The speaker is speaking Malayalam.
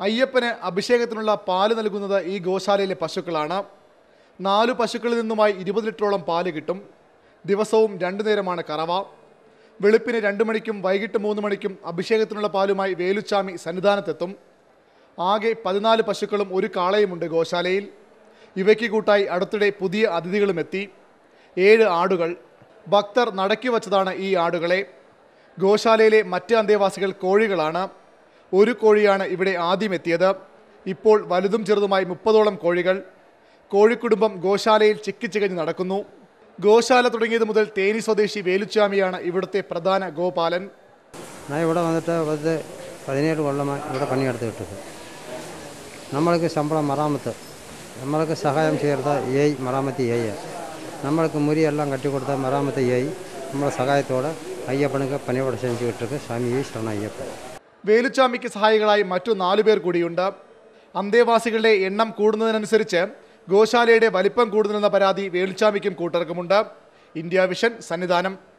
അയ്യപ്പന് അഭിഷേകത്തിനുള്ള പാൽ നൽകുന്നത് ഈ ഗോശാലയിലെ പശുക്കളാണ്. നാല് പശുക്കളിൽ നിന്നുമായി ഇരുപത് ലിറ്ററോളം പാൽ കിട്ടും. ദിവസവും രണ്ടു നേരമാണ് കറവ. വെളുപ്പിന് രണ്ട് മണിക്കും വൈകിട്ട് മൂന്ന് മണിക്കും അഭിഷേകത്തിനുള്ള പാലുമായി വേലുച്ചാമി സന്നിധാനത്തെത്തും. ആകെ പതിനാല് പശുക്കളും ഒരു കാളയുമുണ്ട് ഗോശാലയിൽ. ഇവയ്ക്ക് കൂട്ടായി അടുത്തിടെ പുതിയ അതിഥികളും എത്തി. ഏഴ് ആടുകൾ. ഭക്തർ നടക്കി വച്ചതാണ് ഈ ആടുകളെ. ഗോശാലയിലെ മറ്റ് അന്തേവാസികൾ കോഴികളാണ്. ഒരു കോഴിയാണ് ഇവിടെ ആദ്യം എത്തിയത് ഇപ്പോൾ വലുതും ചെറുതുമായി മുപ്പതോളം കോഴികൾ കോഴിക്കുടുംബം ഗോശാലയിൽ ചിക്കിച്ചികഞ്ഞ് നടക്കുന്നു. ഗോശാല തുടങ്ങിയത് മുതൽ തേനി സ്വദേശി വേലുച്ചാമിയാണ് ഇവിടുത്തെ പ്രധാന ഗോപാലൻ. ഞാൻ ഇവിടെ വന്നിട്ട് പത്ത് പതിനേഴ് കൊല്ലമായി ഇവിടെ പണിയെടുത്ത് കിട്ടും നമ്മൾക്ക് ശമ്പളം മറാമത്ത്. നമ്മൾക്ക് സഹായം ചേർത്ത ഏയ് മറാമത്ത് ഏയ്. നമ്മൾക്ക് മുരിയെല്ലാം കെട്ടിക്കൊടുത്ത മറാമത്ത് ഏയ്. നമ്മുടെ സഹായത്തോടെ അയ്യപ്പനക്ക് പണിയോടെ ക്ഷണിച്ച് കിട്ടുക സ്വാമി ഈശ്വരൻ അയ്യപ്പൻ. വേലുച്ചാമിക്ക് സഹായികളായി മറ്റു നാലുപേർ കൂടിയുണ്ട്. അന്തേവാസികളുടെ എണ്ണം കൂടുന്നതിനനുസരിച്ച് ഗോശാലയുടെ വലിപ്പം കൂടുന്നതെന്ന പരാതി വേലുച്ചാമിക്കും കൂട്ടർക്കുമുണ്ട്. India Vision Sannidhanam.